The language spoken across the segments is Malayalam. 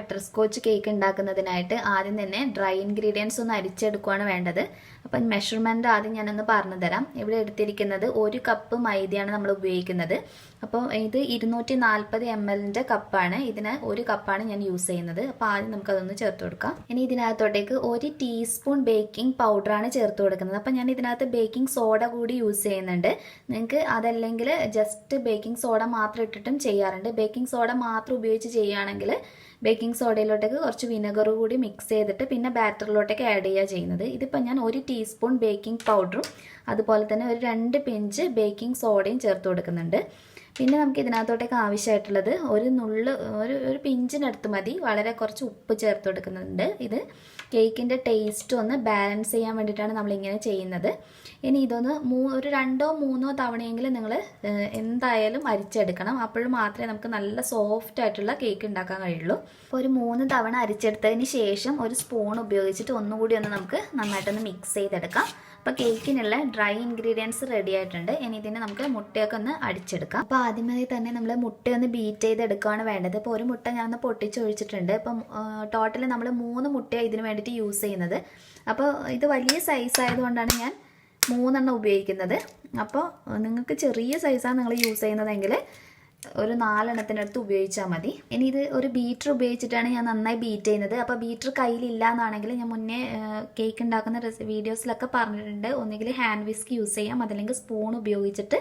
ബട്ടർ സ്കോച്ച് കേക്ക് ഉണ്ടാക്കുന്നതിനായിട്ട് ആദ്യം തന്നെ ഡ്രൈ ഇൻഗ്രീഡിയൻസ് ഒന്ന് അരിച്ചെടുക്കുകയാണ് വേണ്ടത്. അപ്പം മെഷർമെന്റ് ആദ്യം ഞാനൊന്ന് പറഞ്ഞു തരാം. ഇവിടെ എടുത്തിരിക്കുന്നത് ഒരു കപ്പ് മൈദയാണ് നമ്മൾ ഉപയോഗിക്കുന്നത്. അപ്പോൾ ഇത് ഇരുന്നൂറ്റി നാൽപ്പത് എം എല്ലിന്റെ കപ്പാണ് ഇതിന് ഒരു കപ്പാണ് ഞാൻ യൂസ് ചെയ്യുന്നത്. അപ്പോൾ ആദ്യം നമുക്കതൊന്ന് ചേർത്ത് കൊടുക്കാം. ഇനി ഇതിനകത്തോട്ടേക്ക് ഒരു ടീസ്പൂൺ ബേക്കിംഗ് പൗഡറാണ് ചേർത്ത് കൊടുക്കുന്നത്. അപ്പം ഞാൻ ഇതിനകത്ത് ബേക്കിംഗ് സോഡ കൂടി യൂസ് ചെയ്യുന്നുണ്ട്. നിങ്ങൾക്ക് അതല്ലെങ്കിൽ ജസ്റ്റ് ബേക്കിംഗ് സോഡ മാത്രം ഇട്ടിട്ടും ചെയ്യാറുണ്ട്. ബേക്കിംഗ് സോഡ മാത്രം ഉപയോഗിച്ച് ചെയ്യുകയാണെങ്കിൽ ബേക്കിംഗ് സോഡയിലോട്ടേക്ക് കുറച്ച് വിനെഗർ കൂടി മിക്സ് ചെയ്തിട്ട് പിന്നെ ബാറ്ററിലോട്ടേക്ക് ആഡ് ചെയ്യുക ചെയ്യുന്നത്. ഇതിപ്പോൾ ഞാൻ ഒരു ടീസ്പൂൺ ബേക്കിംഗ് പൗഡറും അതുപോലെ തന്നെ ഒരു രണ്ട് പിഞ്ച് ബേക്കിംഗ് സോഡയും ചേർത്ത് കൊടുക്കുന്നുണ്ട്. പിന്നെ നമുക്ക് ഇതിനകത്തോട്ടേക്ക് ആവശ്യമായിട്ടുള്ളത് ഒരു നുള്ള് ഒരു ഒരു പിഞ്ചിനടുത്ത് മതി. വളരെ കുറച്ച് ഉപ്പ് ചേർത്ത് കൊടുക്കുന്നുണ്ട്. ഇത് കേക്കിന്റെ ടേസ്റ്റ് ഒന്ന് ബാലൻസ് ചെയ്യാൻ വേണ്ടിയിട്ടാണ് നമ്മളിങ്ങനെ ചെയ്യുന്നത്. ഇനി ഇതൊന്ന് മൂ ഒരു രണ്ടോ മൂന്നോ തവണയെങ്കിലും നിങ്ങൾ എന്തായാലും അരിച്ചെടുക്കണം. അപ്പോഴും മാത്രമേ നമുക്ക് നല്ല സോഫ്റ്റ് ആയിട്ടുള്ള കേക്ക് ഉണ്ടാക്കാൻ കഴിയുള്ളൂ. അപ്പോൾ ഒരു മൂന്ന് തവണ അരിച്ചെടുത്തതിന് ശേഷം ഒരു സ്പൂൺ ഉപയോഗിച്ചിട്ട് ഒന്നുകൂടി ഒന്ന് നമുക്ക് നന്നായിട്ടൊന്ന് മിക്സ് ചെയ്തെടുക്കാം. അപ്പോൾ കേക്കിനുള്ള ഡ്രൈ ഇൻഗ്രീഡിയൻസ് റെഡി ആയിട്ടുണ്ട്. ഇനി ഇതിനെ നമുക്ക് മുട്ടയൊക്കെ ഒന്ന് അടിച്ചെടുക്കാം. അപ്പോൾ ആദ്യമായി തന്നെ നമ്മൾ മുട്ടയൊന്ന് ബീറ്റ് ചെയ്തെടുക്കുകയാണ് വേണ്ടത്. അപ്പോൾ ഒരു മുട്ട ഞാൻ ഒന്ന് പൊട്ടിച്ചൊഴിച്ചിട്ടുണ്ട് അപ്പം ടോട്ടലി നമ്മൾ മൂന്ന് മുട്ടയാണ് ഇതിന് വേണ്ടിയിട്ട് യൂസ് ചെയ്യുന്നത്. അപ്പോൾ ഇത് വലിയ സൈസ് ആയതുകൊണ്ടാണ് ഞാൻ മൂന്നെണ്ണം ഉപയോഗിക്കുന്നത്. അപ്പോൾ നിങ്ങൾക്ക് ചെറിയ സൈസാണ് നിങ്ങൾ യൂസ് ചെയ്യുന്നതെങ്കിൽ ഒരു നാലെണ്ണത്തിനടുത്ത് ഉപയോഗിച്ചാൽ മതി. ഇനി ഇത് ഒരു ബീറ്റർ ഉപയോഗിച്ചിട്ടാണ് ഞാൻ നന്നായി ബീറ്റ് ചെയ്യുന്നത്. അപ്പോൾ ബീറ്റർ കയ്യിലില്ല എന്നാണെങ്കിൽ ഞാൻ മുന്നേ കേക്ക് ഉണ്ടാക്കുന്ന വീഡിയോസിലൊക്കെ പറഞ്ഞിട്ടുണ്ട്. ഒന്നുകിൽ ഹാൻഡ് വിസ്ക് യൂസ് ചെയ്യാം. അതല്ലെങ്കിൽ സ്പൂൺ ഉപയോഗിച്ചിട്ട്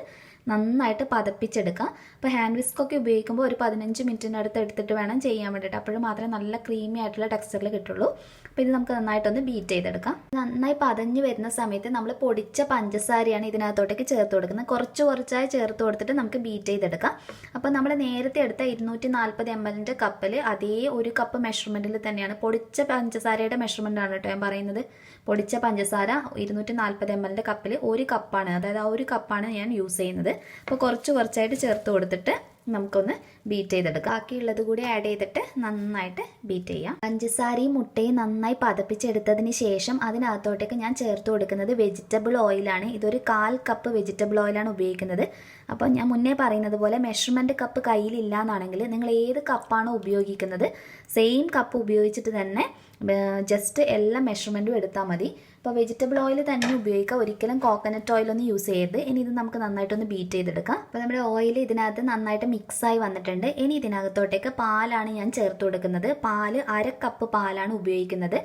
നന്നായിട്ട് പതപ്പിച്ചെടുക്കുക. അപ്പോൾ ഹാൻഡ് വിസ്ക് ഒക്കെ ഉപയോഗിക്കുമ്പോൾ ഒരു പതിനഞ്ച് മിനിറ്റിന്റെ അടുത്ത് എടുത്തിട്ട് വേണം ചെയ്യാൻ വേണ്ടിയിട്ട്. അപ്പോഴും മാത്രമേ നല്ല ക്രീമി ആയിട്ടുള്ള ടെക്സ്ചറിൽ കിട്ടുള്ളൂ. അപ്പോൾ ഇത് നമുക്ക് നന്നായിട്ടൊന്ന് ബീറ്റ് ചെയ്തെടുക്കാം. നന്നായി പതഞ്ഞ് വരുന്ന സമയത്ത് നമ്മൾ പൊടിച്ച പഞ്ചസാരയാണ് ഇതിനകത്തോട്ടേക്ക് ചേർത്ത് കൊടുക്കുന്നത്. കുറച്ച് കുറച്ചായി ചേർത്ത് കൊടുത്തിട്ട് നമുക്ക് ബീറ്റ് ചെയ്തെടുക്കാം. അപ്പോൾ നമ്മൾ നേരത്തെ എടുത്ത ഇരുന്നൂറ്റി നാൽപ്പത് എം എല്ലിന്റെ കപ്പിൽ അതേ ഒരു കപ്പ് മെഷർമെന്റിൽ തന്നെയാണ് പൊടിച്ച പഞ്ചസാരയുടെ മെഷർമെന്റ് ആണ് കേട്ടോ ഞാൻ പറയുന്നത്. പൊടിച്ച പഞ്ചസാര ഇരുന്നൂറ്റി നാൽപ്പത് എം എല്ലിന്റെ കപ്പിൽ ഒരു കപ്പാണ് അതായത് ആ ഒരു കപ്പാണ് ഞാൻ യൂസ് ചെയ്യുന്നത്. അപ്പോൾ കുറച്ച് കുറച്ചായിട്ട് ചേർത്ത് കൊടുത്തിട്ട് നമുക്കൊന്ന് ബീറ്റ് ചെയ്തെടുക്കാം. ബാക്കിയുള്ളത് കൂടി ആഡ് ചെയ്തിട്ട് നന്നായിട്ട് ബീറ്റ് ചെയ്യാം. പഞ്ചസാരയും മുട്ടയും നന്നായി പതപ്പിച്ചെടുത്തതിന് ശേഷം അതിനകത്തോട്ടേക്ക് ഞാൻ ചേർത്ത് കൊടുക്കുന്നത് വെജിറ്റബിൾ ഓയിലാണ് ഇതൊരു കാൽ കപ്പ് വെജിറ്റബിൾ ഓയിലാണ് ഉപയോഗിക്കുന്നത്. അപ്പോൾ ഞാൻ മുന്നേ പറയുന്നത് പോലെ മെഷർമെന്റ് കപ്പ് കയ്യിലില്ല എന്നാണെങ്കിൽ നിങ്ങൾ ഏത് കപ്പാണോ ഉപയോഗിക്കുന്നത് സെയിം കപ്പ് ഉപയോഗിച്ചിട്ട് തന്നെ ജസ്റ്റ് എല്ലാ മെഷർമെന്റും എടുത്താൽ മതി. അപ്പോൾ വെജിറ്റബിൾ ഓയിൽ തന്നെ ഉപയോഗിക്കുക. ഒരിക്കലും കോക്കനട്ട് ഓയിലൊന്നും യൂസ് ചെയ്യരുത്. ഇനി ഇത് നമുക്ക് നന്നായിട്ടൊന്ന് ബീറ്റ് ചെയ്തെടുക്കാം. അപ്പോൾ നമ്മുടെ ഓയിൽ ഇതിനകത്ത് നന്നായിട്ട് മിക്സായി വന്നിട്ടുണ്ട്. ഇനി ഇതിനകത്തോട്ടേക്ക് പാലാണ് ഞാൻ ചേർത്ത് കൊടുക്കുന്നത്. പാൽ അര കപ്പ് പാലാണ് ഉപയോഗിക്കുന്നത്.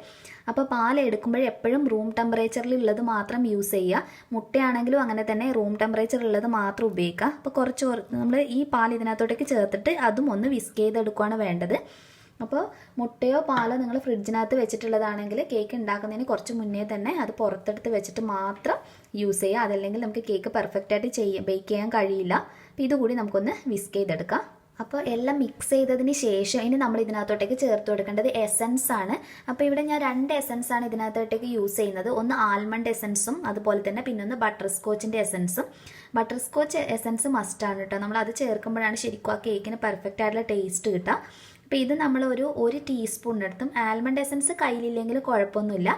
അപ്പോൾ പാൽ എടുക്കുമ്പോൾ എപ്പോഴും റൂം ടെമ്പറേച്ചറിൽ ഉള്ളത് മാത്രം യൂസ് ചെയ്യുക. മുട്ടയാണെങ്കിലും അങ്ങനെ തന്നെ റൂം ടെമ്പറേച്ചറിൽ ഉള്ളത് മാത്രം ഉപയോഗിക്കുക. അപ്പോൾ കുറച്ച് നമ്മൾ ഈ പാൽ ഇതിനകത്തോട്ടേക്ക് ചേർത്തിട്ട് അതും ഒന്ന് വിസ്ക് ചെയ്തെടുക്കുകയാണ് വേണ്ടത്. അപ്പോൾ മുട്ടയോ പാലോ നിങ്ങൾ ഫ്രിഡ്ജിനകത്ത് വെച്ചിട്ടുള്ളതാണെങ്കിൽ കേക്ക് ഉണ്ടാക്കുന്നതിന് കുറച്ച് മുന്നേ തന്നെ അത് പുറത്തെടുത്ത് വെച്ചിട്ട് മാത്രം യൂസ് ചെയ്യുക. അതല്ലെങ്കിൽ നമുക്ക് കേക്ക് പെർഫെക്റ്റ് ആയിട്ട് ചെയ്യാം ബേക്ക് ചെയ്യാൻ കഴിയില്ല. അപ്പോൾ ഇതുകൂടി നമുക്കൊന്ന് വിസ്ക് ചെയ്തെടുക്കാം. അപ്പോൾ എല്ലാം മിക്സ് ചെയ്തതിന് ശേഷം ഇനി നമ്മൾ ഇതിനകത്തോട്ടേക്ക് ചേർത്ത് കൊടുക്കേണ്ടത് എസൻസ് ആണ്. അപ്പോൾ ഇവിടെ ഞാൻ രണ്ട് എസൻസ് ആണ് ഇതിനകത്തോട്ടേക്ക് യൂസ് ചെയ്യുന്നത്. ഒന്ന് ആൽമണ്ട് എസൻസും അതുപോലെ തന്നെ പിന്നെ ഒന്ന് ബട്ടർ സ്കോച്ചിന്റെ എസൻസും ബട്ടർ സ്കോച്ച് എസൻസ് മസ്റ്റാണ് കേട്ടോ നമ്മൾ അത് ചേർക്കുമ്പോഴാണ് ശരിക്കും ആ കേക്കിന് പെർഫെക്റ്റ് ആയിട്ടുള്ള ടേസ്റ്റ് കിട്ടുക. അപ്പോൾ ഇത് നമ്മൾ ഒരു ഒരു ടീസ്പൂണിനടുത്തും ആൽമണ്ട് എസൻസ് കയ്യിലില്ലെങ്കിൽ കുഴപ്പമൊന്നുമില്ല.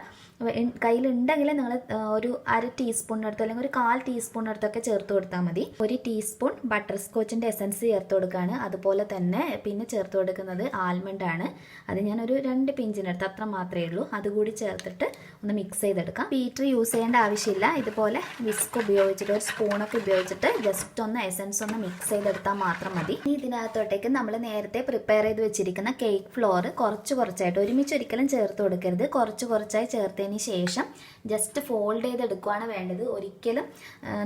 കയ്യിലുണ്ടെങ്കിൽ നിങ്ങൾ ഒരു അര ടീസ്പൂണിനടുത്ത് അല്ലെങ്കിൽ ഒരു കാൽ ടീസ്പൂണിനടുത്തൊക്കെ ചേർത്ത് കൊടുത്താൽ മതി. ഒരു ടീസ്പൂൺ ബട്ടർ സ്കോച്ചിന്റെ എസൻസ് ചേർത്ത് കൊടുക്കുകയാണ്. അതുപോലെ തന്നെ പിന്നെ ചേർത്ത് കൊടുക്കുന്നത് ആൽമണ്ട് ആണ്. അത് ഞാനൊരു രണ്ട് പിഞ്ചിനടുത്ത് അത്ര മാത്രമേ ഉള്ളൂ. അതുകൂടി ചേർത്തിട്ട് ഒന്ന് മിക്സ് ചെയ്തെടുക്കാം. ബീറ്റർ യൂസ് ചെയ്യേണ്ട ആവശ്യമില്ല. ഇതുപോലെ വിസ്ക് ഉപയോഗിച്ചിട്ട് ഒരു സ്പൂണൊക്കെ ഉപയോഗിച്ചിട്ട് ജസ്റ്റ് ഒന്ന് എസൻസ് ഒന്ന് മിക്സ് ചെയ്തെടുത്താൽ മാത്രം മതി. ഇനി ഇതിനകത്തോട്ടേക്ക് നമ്മൾ നേരത്തെ പ്രിപ്പയർ ചെയ്ത് വെച്ചിരിക്കുന്ന കേക്ക് ഫ്ലോർ കുറച്ച് കുറച്ചായിട്ട് ഒരുമിച്ച് ഒരിക്കലും ചേർത്ത് കൊടുക്കരുത്. കുറച്ച് കുറച്ചായി ചേർത്തതിന് ശേഷം ജസ്റ്റ് ഫോൾഡ് ചെയ്തെടുക്കുകയാണ് വേണ്ടത്. ഒരിക്കലും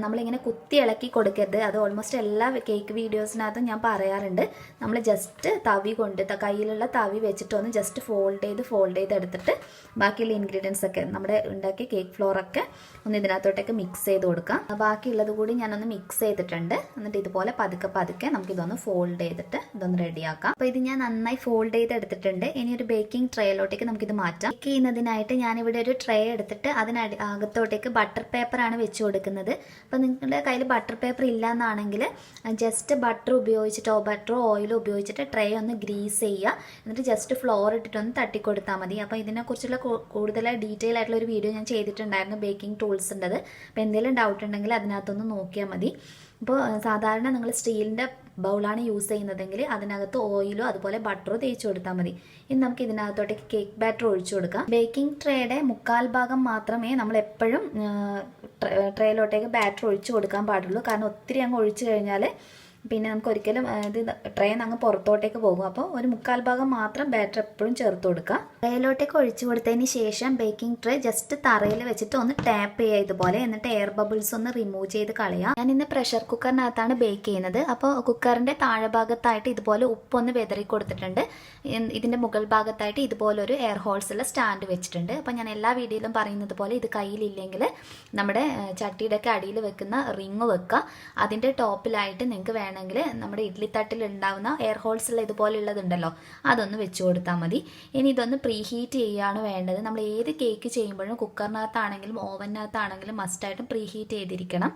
നമ്മളിങ്ങനെ കുത്തി ഇളക്കി കൊടുക്കരുത്. അത് ഓൾമോസ്റ്റ് എല്ലാ കേക്ക് വീഡിയോസിനകത്തും ഞാൻ പറയാറുണ്ട്. നമ്മൾ ജസ്റ്റ് തവി കൊണ്ട് കയ്യിലുള്ള തവി വെച്ചിട്ടൊന്ന് ജസ്റ്റ് ഫോൾഡ് ചെയ്ത് ഫോൾഡ് ചെയ്ത് എടുത്തിട്ട് ബാക്കിയുള്ള ഇൻഗ്രീഡിയൻസ് ഒക്കെ നമ്മുടെ ഉണ്ടാക്കിയ കേക്ക് ഫ്ലോറൊക്കെ ഒന്ന് ഇതിനകത്തോട്ടൊക്കെ മിക്സ് ചെയ്ത് കൊടുക്കാം. ബാക്കിയുള്ളത് കൂടി ഞാനൊന്ന് മിക്സ് ചെയ്തിട്ടുണ്ട്. എന്നിട്ട് ഇതുപോലെ പതുക്കെ പതുക്കെ നമുക്കിതൊന്ന് ഫോൾഡ് ചെയ്തിട്ട് ഇതൊന്ന് റെഡിയാക്കാം അപ്പോൾ ഇത് ഞാൻ നന്നായി ഫോൾഡ് ചെയ്ത് എടുത്തിട്ടുണ്ട് ഇനി ഒരു ബേക്കിംഗ് ട്രേയിലോട്ടേക്ക് നമുക്കിത് മാറ്റാം. ബേക്ക് ചെയ്യുന്നതിനായിട്ട് ഞാനിവിടെ ഒരു ട്രേ എടുത്തിട്ട് അതിനടി അകത്തോട്ടേക്ക് ബട്ടർ പേപ്പറാണ് വെച്ച് കൊടുക്കുന്നത്. അപ്പോൾ നിങ്ങളുടെ കയ്യിൽ ബട്ടർ പേപ്പർ ഇല്ല എന്നാണെങ്കിൽ ജസ്റ്റ് ബട്ടർ ഉപയോഗിച്ചിട്ടോ ബട്ടറോ ഓയിലോ ഉപയോഗിച്ചിട്ട് ട്രേ ഒന്ന് ഗ്രീസ് ചെയ്യുക. എന്നിട്ട് ജസ്റ്റ് ഫ്ലോർ ഇട്ടിട്ടൊന്ന് തട്ടിക്കൊടുത്താൽ മതി. അപ്പോൾ ഇതിനെക്കുറിച്ചുള്ള കൂടുതൽ ഡീറ്റെയിൽ ആയിട്ടുള്ള ഒരു വീഡിയോ ഞാൻ ചെയ്തിട്ടുണ്ടായിരുന്നു ബേക്കിംഗ് ടൂൾസ് ഉണ്ടത് അപ്പോൾ എന്തെങ്കിലും ഡൗട്ട് ഉണ്ടെങ്കിൽ അതിനകത്തൊന്ന് നോക്കിയാൽ മതി. അപ്പോൾ സാധാരണ നിങ്ങൾ സ്റ്റീലിന്റെ ബൗളാണ് യൂസ് ചെയ്യുന്നതെങ്കിൽ അതിനകത്ത് ഓയിലോ അതുപോലെ ബട്ടറോ തേച്ച് കൊടുത്താൽ മതി. ഇനി നമുക്ക് ഇതിനകത്തോട്ടേക്ക് കേക്ക് ബാറ്റർ ഒഴിച്ചു കൊടുക്കാം. ബേക്കിംഗ് ട്രേയുടെ മുക്കാൽ ഭാഗം മാത്രമേ നമ്മൾ എപ്പോഴും ട്രേയിലോട്ടേക്ക് ബാറ്റർ ഒഴിച്ചു കൊടുക്കാൻ പാടുള്ളൂ. കാരണം ഒത്തിരി അങ്ങ് ഒഴിച്ചു കഴിഞ്ഞാൽ പിന്നെ നമുക്ക് ഒരിക്കലും ഇത് ട്രെയിൻ അങ്ങ് പുറത്തോട്ടേക്ക് പോകും. അപ്പോൾ ഒരു മുക്കാൽ ഭാഗം മാത്രം ബാറ്റർ എപ്പോഴും ചേർത്ത് കൊടുക്കുക ട്രേയിലോട്ടേക്ക് ഒഴിച്ചു കൊടുത്തതിന് ശേഷം ബേക്കിംഗ് ട്രേ ജസ്റ്റ് തറയിൽ വെച്ചിട്ട് ഒന്ന് ടാപ്പ് ചെയ്യുക ഇതുപോലെ എന്നിട്ട് എയർ ബബിൾസ് ഒന്ന് റിമൂവ് ചെയ്ത് കളയാം ഞാൻ ഇന്ന് പ്രഷർ കുക്കറിനകത്താണ് ബേക്ക് ചെയ്യുന്നത്. അപ്പോൾ കുക്കറിന്റെ താഴെ ഭാഗത്തായിട്ട് ഇതുപോലെ ഉപ്പൊന്ന് വെതറി കൊടുത്തിട്ടുണ്ട്. ഇതിന്റെ മുകൾ ഭാഗത്തായിട്ട് ഇതുപോലെ ഒരു എയർ ഹോൾസ് ഉള്ള സ്റ്റാൻഡ് വെച്ചിട്ടുണ്ട്. അപ്പോൾ ഞാൻ എല്ലാ വീഡിയോയിലും പറയുന്നത് പോലെ ഇത് കയ്യിലില്ലെങ്കിൽ നമ്മുടെ ആ, ചട്ടിയുടെ ഒക്കെ അടിയിൽ വെക്കുന്ന റിങ് വെക്കുക. അതിന്റെ ടോപ്പിലായിട്ട് നിങ്ങൾക്ക് വേണമെങ്കിൽ നമ്മുടെ ഇഡ്ലി തട്ടിൽ ഉണ്ടാവുന്ന എയർ ഹോൾസ് ഉള്ള ഇതുപോലെ ഉള്ളതുണ്ടല്ലോ അതൊന്ന് വെച്ച് കൊടുത്താൽ മതി. ഇനി ഇതൊന്ന് പ്രീ ഹീറ്റ് ചെയ്യുകയാണ് വേണ്ടത്. നമ്മൾ ഏത് കേക്ക് ചെയ്യുമ്പോഴും കുക്കറിനകത്താണെങ്കിലും ഓവനകത്താണെങ്കിലും മസ്റ്റായിട്ടും പ്രീ ഹീറ്റ് ചെയ്തിരിക്കണം.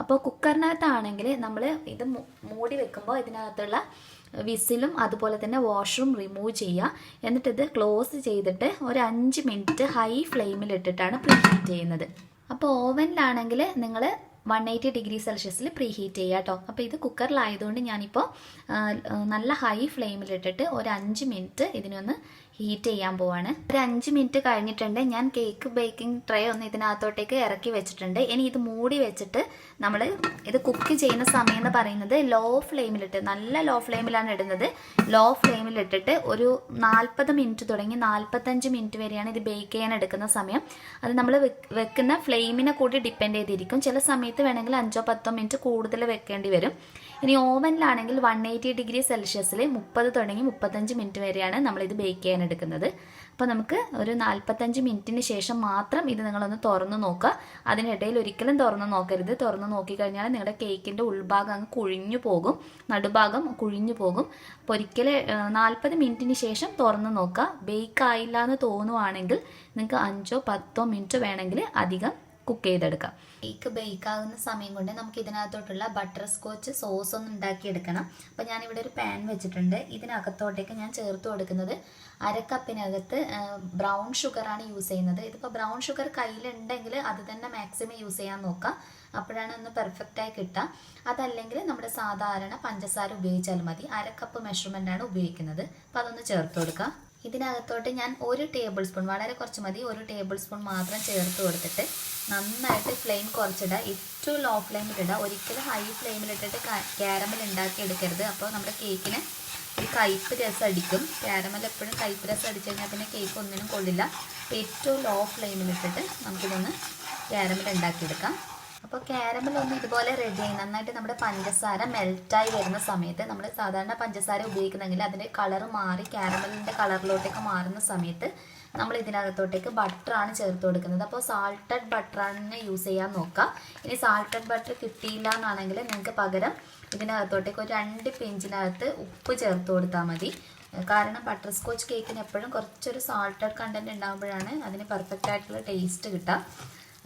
അപ്പോൾ കുക്കറിനകത്താണെങ്കിൽ നമ്മൾ ഇത് മൂടി വെക്കുമ്പോൾ ഇതിനകത്തുള്ള വിസിലും അതുപോലെ തന്നെ വാഷ്റൂം റിമൂവ് ചെയ്യുക. എന്നിട്ട് ഇത് ക്ലോസ് ചെയ്തിട്ട് ഒരു അഞ്ച് മിനിറ്റ് ഹൈ ഫ്ലെയിമിൽ ഇട്ടിട്ടാണ് പ്രീ ഹീറ്റ് ചെയ്യുന്നത്. അപ്പോൾ ഓവനിലാണെങ്കിൽ നിങ്ങൾ വൺ എയ്റ്റി ഡിഗ്രി സെൽഷ്യസിൽ പ്രീ ഹീറ്റ് ചെയ്യുക കേട്ടോ അപ്പോൾ ഇത് കുക്കറിലായതുകൊണ്ട് ഞാനിപ്പോൾ നല്ല ഹൈ ഫ്ലെയിമിലിട്ടിട്ട് ഒരു അഞ്ച് മിനിറ്റ് ഇതിനൊന്ന് ഹീറ്റ് ചെയ്യാൻ പോവാണ്. ഒരു അഞ്ച് മിനിറ്റ് കഴിഞ്ഞിട്ടുണ്ട്. ഞാൻ കേക്ക് ബേക്കിംഗ് ട്രേ ഒന്ന് ഇതിനകത്തോട്ടേക്ക് ഇറക്കി വെച്ചിട്ടുണ്ട്. ഇനി ഇത് മൂടി വെച്ചിട്ട് നമ്മൾ ഇത് കുക്ക് ചെയ്യുന്ന സമയം എന്ന് പറയുന്നത് ലോ ഫ്ലെയിമിലിട്ട് നല്ല ലോ ഫ്ലെയിമിലാണ് ഇടുന്നത്. ലോ ഫ്ലെയിമിലിട്ടിട്ട് ഒരു നാൽപ്പത് മിനിറ്റ് തുടങ്ങി നാൽപ്പത്തഞ്ച് മിനിറ്റ് വരെയാണ് ഇത് ബേക്ക് ചെയ്യാൻ എടുക്കുന്ന സമയം. അത് നമ്മൾ വെക്കുന്ന ഫ്ലെയിമിനെ കൂടി ഡിപ്പെൻഡ് ചെയ്തിരിക്കും. ചില സമയത്ത് വേണമെങ്കിൽ അഞ്ചോ പത്തോ മിനിറ്റ് കൂടുതൽ വെക്കേണ്ടി വരും. ഇനി ഓവനിലാണെങ്കിൽ വൺ എയ്റ്റി ഡിഗ്രി സെൽഷ്യസിൽ മുപ്പത് തുടങ്ങി മുപ്പത്തഞ്ച് മിനിറ്റ് വരെയാണ് നമ്മളിത് ബേക്ക് ചെയ്യാൻ എടുക്കുന്നത്. അപ്പോൾ നമുക്ക് ഒരു നാൽപ്പത്തഞ്ച് മിനിറ്റിന് ശേഷം മാത്രം ഇത് നിങ്ങളൊന്ന് തുറന്ന് നോക്കുക. അതിനിടയിൽ ഒരിക്കലും തുറന്ന് നോക്കരുത്. തുറന്ന് നോക്കിക്കഴിഞ്ഞാൽ നിങ്ങളുടെ കേക്കിന്റെ ഉൾഭാഗം അങ്ങ് കുഴിഞ്ഞു പോകും. നടുഭാഗം കുഴിഞ്ഞു പോകും. അപ്പോൾ ഒരിക്കലും നാൽപ്പത് മിനിറ്റിന് ശേഷം തുറന്ന് നോക്കുക. ബേക്ക് ആയില്ല എന്ന് തോന്നുവാണെങ്കിൽ നിങ്ങൾക്ക് അഞ്ചോ പത്തോ മിനിറ്റ് വേണമെങ്കിൽ അധികം കുക്ക് ചെയ്തെടുക്കാം. കേക്ക് ബേക്ക് ആകുന്ന സമയം കൊണ്ട് നമുക്ക് ഇതിനകത്തോട്ടുള്ള ബട്ടർ സ്കോച്ച് സോസ് ഒന്ന് ഉണ്ടാക്കിയെടുക്കണം. അപ്പോൾ ഞാനിവിടെ ഒരു പാൻ വെച്ചിട്ടുണ്ട്. ഇതിനകത്തോട്ടേക്ക് ഞാൻ ചേർത്ത് കൊടുക്കുന്നത് അരക്കപ്പിനകത്ത് ബ്രൗൺ ഷുഗർ ആണ് യൂസ് ചെയ്യുന്നത്. ഇതിപ്പോൾ ബ്രൗൺ ഷുഗർ കയ്യിലുണ്ടെങ്കിൽ അത് തന്നെ മാക്സിമം യൂസ് ചെയ്യാൻ നോക്കാം. അപ്പോഴാണ് ഒന്ന് പെർഫെക്റ്റ് ആയി കിട്ടുക. അതല്ലെങ്കിൽ നമ്മുടെ സാധാരണ പഞ്ചസാര ഉപയോഗിച്ചാൽ മതി. അരക്കപ്പ് ആണ് ഉപയോഗിക്കുന്നത്. അപ്പോൾ അതൊന്ന് ചേർത്ത് കൊടുക്കുക ഇതിനകത്തോട്ട് ഞാൻ ഒരു ടേബിൾ സ്പൂൺ വളരെ കുറച്ച് മതി ഒരു ടേബിൾ സ്പൂൺ മാത്രം ചേർത്ത് കൊടുത്തിട്ട് നന്നായിട്ട് ഫ്ലെയിം കുറച്ചിടുക ഏറ്റവും ലോ ഫ്ലെയിമിലിടുക ഒരിക്കലും ഹൈ ഫ്ലെയിമിലിട്ടിട്ട് ക്യാരമൽ ഉണ്ടാക്കി എടുക്കരുത്. അപ്പോൾ നമ്മുടെ കേക്കിന് ഒരു കയ്പ്പ് രസം അടിക്കും. ക്യാരമൽ എപ്പോഴും കയ്പ്പ് രസം അടിച്ചു കഴിഞ്ഞാൽ പിന്നെ കേക്ക് ഒന്നിനും കൊള്ളില്ല. അപ്പോൾ ഏറ്റവും ലോ ഫ്ലെയിമിലിട്ടിട്ട് നമുക്കിതൊന്ന് ക്യാരമൽ ഉണ്ടാക്കിയെടുക്കാം അപ്പോൾ ക്യാരമൽ ഒന്ന് ഇതുപോലെ റെഡി ആയി. നന്നായിട്ട് നമ്മുടെ പഞ്ചസാര മെൽറ്റായി വരുന്ന സമയത്ത് നമ്മൾ സാധാരണ പഞ്ചസാര ഉപയോഗിക്കുന്നെങ്കിൽ അതിന്റെ കളർ മാറി ക്യാരമലിന്റെ കളറിലോട്ടേക്ക് മാറുന്ന സമയത്ത് നമ്മൾ ഇതിനകത്തോട്ടേക്ക് ബട്ടറാണ് ചേർത്ത് കൊടുക്കുന്നത്. അപ്പോൾ സാൾട്ടഡ് ബട്ടറാണ് യൂസ് ചെയ്യാൻ നോക്കുക ഇനി സാൾട്ടഡ് ബട്ടർ കിട്ടിയില്ല എന്നാണെങ്കിൽ നിങ്ങൾക്ക് പകരം ഇതിനകത്തോട്ടേക്ക് ഒരു രണ്ട് പിഞ്ചിനകത്ത് ഉപ്പ് ചേർത്ത് കൊടുത്താൽ മതി. കാരണം ബട്ടർ സ്കോച്ച് കേക്കിന് എപ്പോഴും കുറച്ചൊരു സാൾട്ടഡ് കണ്ടന്റ് ഉണ്ടാകുമ്പോഴാണ് അതിന് പെർഫെക്റ്റ് ആയിട്ടുള്ള ടേസ്റ്റ് കിട്ടുക.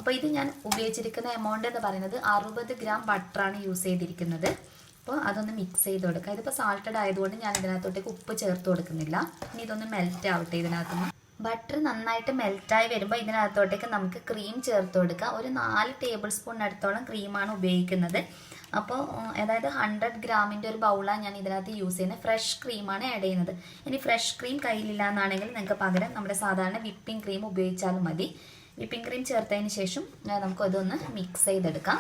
അപ്പോൾ ഇത് ഞാൻ ഉപയോഗിച്ചിരിക്കുന്ന എമൗണ്ട് എന്ന് പറയുന്നത് അറുപത് ഗ്രാം ബട്ടറാണ് യൂസ് ചെയ്തിരിക്കുന്നത്. അപ്പോൾ അതൊന്ന് മിക്സ് ചെയ്ത് കൊടുക്കുക. ഇതിപ്പോൾ സാൾട്ടഡ് ആയതുകൊണ്ട് ഞാൻ ഇതിനകത്തോട്ടേക്ക് ഉപ്പ് ചേർത്ത് കൊടുക്കുന്നില്ല. ഇനി ഇതൊന്ന് മെൽറ്റ് ആവട്ടെ ഇതിനകത്ത് ബട്ടർ നന്നായിട്ട് മെൽറ്റായി വരുമ്പോൾ ഇതിനകത്തോട്ടേക്ക് നമുക്ക് ക്രീം ചേർത്ത് കൊടുക്കുക. ഒരു നാല് ടേബിൾ സ്പൂണിനടുത്തോളം ക്രീമാണ് ഉപയോഗിക്കുന്നത്. അപ്പോൾ അതായത് ഹൺഡ്രഡ് ഗ്രാമിന്റെ ഒരു ബൗളാണ് ഞാൻ ഇതിനകത്ത് യൂസ് ചെയ്യുന്നത്. ഫ്രഷ് ക്രീമാണ് ആഡ് ചെയ്യുന്നത്. ഇനി ഫ്രഷ് ക്രീം കയ്യിലില്ല എന്നാണെങ്കിൽ നിങ്ങൾക്ക് പകരം നമ്മുടെ സാധാരണ വിപ്പിംഗ് ക്രീം ഉപയോഗിച്ചാലും മതി. വിപ്പിംഗ് ക്രീം ചേർത്തതിന് ശേഷം നമുക്കതൊന്ന് മിക്സ് ചെയ്തെടുക്കാം.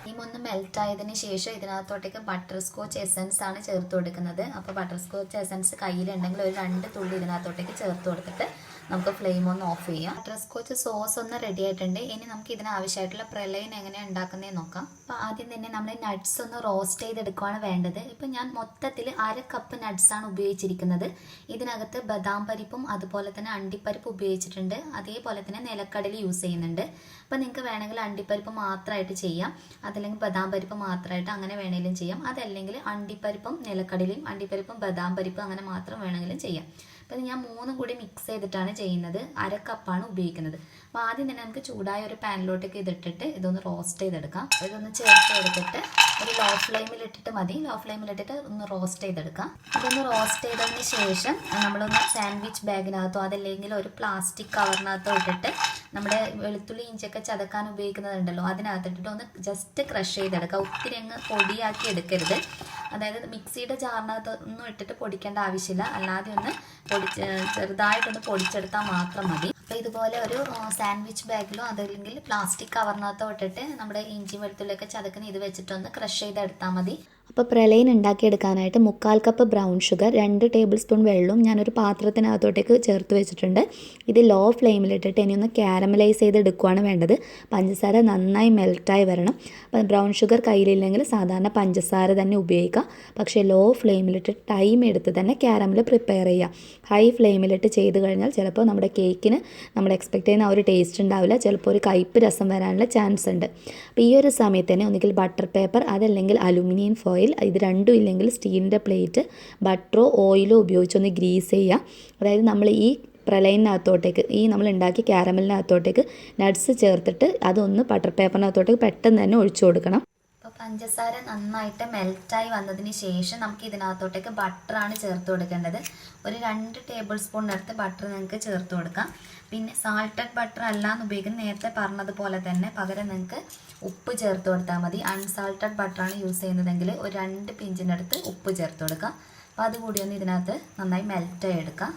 ക്രീം ഒന്ന് മെൽറ്റ് ആയതിനു ശേഷം ഇതിനകത്തോട്ടേക്ക് ബട്ടർ സ്കോച്ച് എസൻസ് ആണ് ചേർത്ത് കൊടുക്കുന്നത്. അപ്പോൾ ബട്ടർ സ്കോച്ച് എസൻസ് കയ്യിലുണ്ടെങ്കിൽ ഒരു രണ്ട് തുള്ളി ഇതിനകത്തോട്ടേക്ക് ചേർത്ത് കൊടുത്തിട്ട് നമുക്ക് ഫ്ലെയിം ഒന്ന് ഓഫ് ചെയ്യാം. ഡ്രസ്കോച്ച് സോസ് ഒന്ന് റെഡി ആയിട്ടുണ്ട്. ഇനി നമുക്ക് ഇതിന് ആവശ്യമായിട്ടുള്ള പ്രളയം എങ്ങനെയാണ് ഉണ്ടാക്കുന്നതെന്ന് നോക്കാം. അപ്പോൾ ആദ്യം തന്നെ നമ്മൾ നട്ട്സ് ഒന്ന് റോസ്റ്റ് ചെയ്തെടുക്കുകയാണ് വേണ്ടത്. ഇപ്പം ഞാൻ മൊത്തത്തിൽ അര കപ്പ് നട്ട്സ് ആണ് ഉപയോഗിച്ചിരിക്കുന്നത്. ഇതിനകത്ത് ബദാം പരിപ്പും അതുപോലെ തന്നെ അണ്ടിപ്പരിപ്പ് ഉപയോഗിച്ചിട്ടുണ്ട്. അതേപോലെ തന്നെ നിലക്കടല യൂസ് ചെയ്യുന്നുണ്ട്. അപ്പോൾ നിങ്ങൾക്ക് വേണമെങ്കിൽ അണ്ടിപ്പരിപ്പ് മാത്രമായിട്ട് ചെയ്യാം. അതല്ലെങ്കിൽ ബദാം പരിപ്പ് മാത്രമായിട്ട് അങ്ങനെ വേണമെങ്കിലും ചെയ്യാം. അതല്ലെങ്കിൽ അണ്ടിപ്പരിപ്പും നിലക്കടലയും അണ്ടിപ്പരിപ്പും ബദാം പരിപ്പും അങ്ങനെ മാത്രം വേണമെങ്കിലും ചെയ്യാം. അപ്പം ഞാൻ മൂന്നും കൂടി മിക്സ് ചെയ്തിട്ടാണ് ചെയ്യുന്നത്. അര കപ്പാണ് ഉപയോഗിക്കുന്നത്. അപ്പോൾ ആദ്യം തന്നെ നമുക്ക് ചൂടായ ഒരു പാനിലോട്ടേക്ക് ഇതിട്ടിട്ട് ഇതൊന്ന് റോസ്റ്റ് ചെയ്തെടുക്കാം. ഇതൊന്ന് ചേർത്ത് എടുത്തിട്ട് ഒരു ലോ ഫ്ലെയിമിലിട്ടിട്ട് മതി. ലോ ഫ്ലെയിമിലിട്ടിട്ട് ഒന്ന് റോസ്റ്റ് ചെയ്തെടുക്കാം. ഇതൊന്ന് റോസ്റ്റ് ചെയ്തതിന് ശേഷം നമ്മളൊന്ന് സാൻഡ്വിച്ച് ബാഗിനകത്തോ അതല്ലെങ്കിൽ ഒരു പ്ലാസ്റ്റിക് കവറിനകത്തോ ഇട്ടിട്ട് നമ്മുടെ വെളുത്തുള്ളി ഇഞ്ചൊക്കെ ചതക്കാൻ ഉപയോഗിക്കുന്നതുണ്ടല്ലോ അതിനകത്തിട്ടിട്ട് ഒന്ന് ജസ്റ്റ് ക്രഷ് ചെയ്തെടുക്കുക. ഒത്തിരി അങ്ങ് പൊടിയാക്കി എടുക്കരുത്. അതായത് മിക്സിയുടെ ജാറിനകത്ത് ഒന്നും ഇട്ടിട്ട് പൊടിക്കേണ്ട ആവശ്യമില്ല. അല്ലാതെ ഒന്ന് പൊടി ചെറുതായിട്ടൊന്ന് പൊടിച്ചെടുത്താൽ മാത്രം മതി. അപ്പോൾ ഇതുപോലെ ഒരു സാൻഡ്വിച്ച് ബാഗിലോ അതല്ലെങ്കിൽ പ്ലാസ്റ്റിക് കവറിനകത്തോ ഇട്ടിട്ട് നമ്മുടെ ഇഞ്ചി വെളുത്തുള്ളിയൊക്കെ ചതക്കുന്ന ഇത് വെച്ചിട്ടൊന്ന് ക്രഷ് ചെയ്തെടുത്താൽ മതി. അപ്പോൾ പ്രളയം ഉണ്ടാക്കിയെടുക്കാനായിട്ട് മുക്കാൽ കപ്പ് ബ്രൗൺ ഷുഗർ രണ്ട് ടേബിൾ സ്പൂൺ വെള്ളവും ഞാനൊരു പാത്രത്തിനകത്തോട്ടേക്ക് ചേർത്ത് വെച്ചിട്ടുണ്ട്. ഇത് ലോ ഫ്ലെയിമിലിട്ടിട്ട് ഇനി ഒന്ന് ക്യാരമലൈസ് ചെയ്ത് എടുക്കുകയാണ് വേണ്ടത്. പഞ്ചസാര നന്നായി മെൽറ്റായി വരണം. അപ്പം ബ്രൗൺ ഷുഗർ കയ്യിലില്ലെങ്കിൽ സാധാരണ പഞ്ചസാര തന്നെ ഉപയോഗിക്കുക പക്ഷേ ലോ ഫ്ലെയിമിലിട്ട് ടൈം എടുത്ത് തന്നെ ക്യാരമൽ പ്രിപ്പയർ ചെയ്യുക ഹൈ ഫ്ലെയിമിലിട്ട് ചെയ്ത് കഴിഞ്ഞാൽ ചിലപ്പോൾ നമ്മുടെ കേക്കിന് നമ്മൾ എക്സ്പെക്ട് ചെയ്യുന്ന ആ ഒരു ടേസ്റ്റ് ഉണ്ടാവില്ല. ചിലപ്പോൾ ഒരു കയ്പ്പ് രസം വരാനുള്ള ചാൻസ് ഉണ്ട്. അപ്പോൾ ഈ ഒരു സമയത്ത് തന്നെ ഒന്നുകിൽ ബട്ടർ പേപ്പർ അതല്ലെങ്കിൽ അലുമിനിയം ഫോയിൽ ഇത് രണ്ടും ഇല്ലെങ്കിൽ സ്റ്റീലിന്റെ പ്ലേറ്റ് ബട്ടറോ ഓയിലോ ഉപയോഗിച്ചൊന്ന് ഗ്രീസ് ചെയ്യുക. അതായത് നമ്മൾ ഈ പ്രലയിനകത്തോട്ടേക്ക് ഈ നമ്മൾ ഉണ്ടാക്കിയ ക്യാരമലിനകത്തോട്ടേക്ക് നട്ട്സ് ചേർത്തിട്ട് അതൊന്ന് ബട്ടർ പേപ്പറിനകത്തോട്ടേക്ക് പെട്ടെന്ന് തന്നെ ഒഴിച്ചു കൊടുക്കണം. അപ്പോൾ പഞ്ചസാര നന്നായിട്ട് മെൽറ്റായി വന്നതിന് ശേഷം നമുക്ക് ഇതിനകത്തോട്ടേക്ക് ബട്ടറാണ് ചേർത്ത് കൊടുക്കേണ്ടത്. ഒരു രണ്ട് ടേബിൾ സ്പൂണിനടുത്ത് ബട്ടർ നിങ്ങൾക്ക് ചേർത്ത് കൊടുക്കാം. പിന്നെ സാൾട്ടഡ് ബട്ടർ അല്ല എന്ന് ഉപയോഗിക്കുന്നത് നേരത്തെ പറഞ്ഞതുപോലെ തന്നെ പകരം നിങ്ങൾക്ക് ഉപ്പ് ചേർത്ത് കൊടുത്താൽ മതി. അൺസാൾട്ടഡ് ബട്ടറാണ് യൂസ് ചെയ്യുന്നതെങ്കിൽ ഒരു രണ്ട് പിഞ്ചിന്റെ അടുത്ത് ഉപ്പ് ചേർത്ത് കൊടുക്കുക അപ്പോൾ അതുകൂടി ഒന്ന് ഇതിനകത്ത് നന്നായി മെൽറ്റായി എടുക്കാം.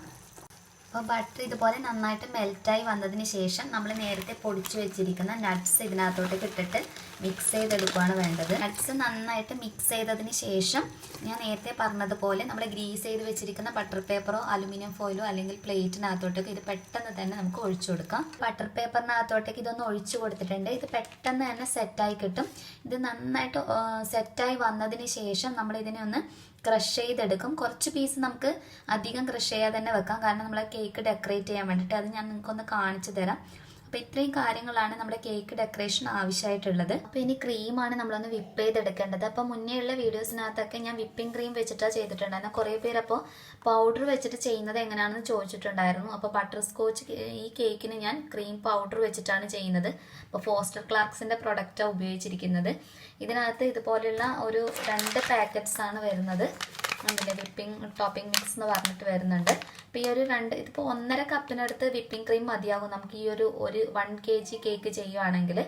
അപ്പോൾ ബട്ടർ ഇതുപോലെ നന്നായിട്ട് മെൽറ്റായി വന്നതിന് ശേഷം നമ്മൾ നേരത്തെ പൊടിച്ചു വെച്ചിരിക്കുന്ന നട്ട്സ് ഇതിനകത്തോട്ടേക്ക് ഇട്ടിട്ട് മിക്സ് ചെയ്തെടുക്കുകയാണ് വേണ്ടത്. നട്ട്സ് നന്നായിട്ട് മിക്സ് ചെയ്തതിന് ശേഷം ഞാൻ നേരത്തെ പറഞ്ഞതുപോലെ നമ്മൾ ഗ്രീസ് ചെയ്ത് വെച്ചിരിക്കുന്ന ബട്ടർ പേപ്പറോ അലുമിനിയം ഫോയിലോ അല്ലെങ്കിൽ പ്ലേറ്റിനകത്തോട്ടേക്ക് ഇത് പെട്ടെന്ന് തന്നെ നമുക്ക് ഒഴിച്ചു കൊടുക്കാം. ബട്ടർ പേപ്പറിനകത്തോട്ടേക്ക് ഇതൊന്ന് ഒഴിച്ചു കൊടുത്തിട്ടുണ്ട്. ഇത് പെട്ടെന്ന് തന്നെ സെറ്റായി കിട്ടും. ഇത് നന്നായിട്ട് സെറ്റായി വന്നതിന് ശേഷം നമ്മൾ ഇതിനെ ഒന്ന് ക്രഷ് ചെയ്തെടുക്കും. കുറച്ച് പീസ് നമുക്ക് അധികം ക്രഷ് ചെയ്യാതെ തന്നെ വെക്കാം. കാരണം നമ്മൾ കേക്ക് ഡെക്കറേറ്റ് ചെയ്യാൻ വേണ്ടിയിട്ട്. അത് ഞാൻ നിങ്ങൾക്കൊന്ന് കാണിച്ചു തരാം. അപ്പോൾ ഇത്രയും കാര്യങ്ങളാണ് നമ്മുടെ കേക്ക് ഡെക്കറേഷൻ ആവശ്യമായിട്ടുള്ളത്. അപ്പോൾ ഇനി ക്രീമാണ് നമ്മളൊന്ന് വിപ്പ് ചെയ്തെടുക്കേണ്ടത്. അപ്പോൾ മുന്നേ ഉള്ള വീഡിയോസിനകത്തൊക്കെ ഞാൻ വിപ്പിംഗ് ക്രീം വെച്ചിട്ടാണ് ചെയ്തിട്ടുണ്ടായിരുന്നു. കുറേ പേര് അപ്പോൾ പൗഡർ വെച്ചിട്ട് ചെയ്യുന്നത് എങ്ങനെയാണെന്ന് ചോദിച്ചിട്ടുണ്ടായിരുന്നു. അപ്പോൾ ബട്ടർ സ്കോച്ച് ഈ കേക്കിന് ഞാൻ ക്രീം പൗഡർ വെച്ചിട്ടാണ് ചെയ്യുന്നത്. അപ്പോൾ ഫോസ്റ്റർ ക്ലാർക്സിന്റെ പ്രൊഡക്റ്റാണ് ഉപയോഗിച്ചിരിക്കുന്നത്. ഇതിനകത്ത് ഇതുപോലെയുള്ള ഒരു രണ്ട് പാക്കറ്റ്സ് ആണ് വരുന്നത്. നമ്മുടെ വിപ്പിംഗ് ടോപ്പിംഗ് മിക്സ് എന്ന് പറഞ്ഞിട്ട് വരുന്നുണ്ട്. അപ്പോൾ ഈ ഒരു രണ്ട് ഇതിപ്പോൾ ഒന്നര കപ്പിനടുത്ത് വിപ്പിംഗ് ക്രീം മതിയാകും നമുക്ക് ഈ ഒരു ഒരു വൺ കെ ജി കേക്ക് ചെയ്യുവാണെങ്കിൽ.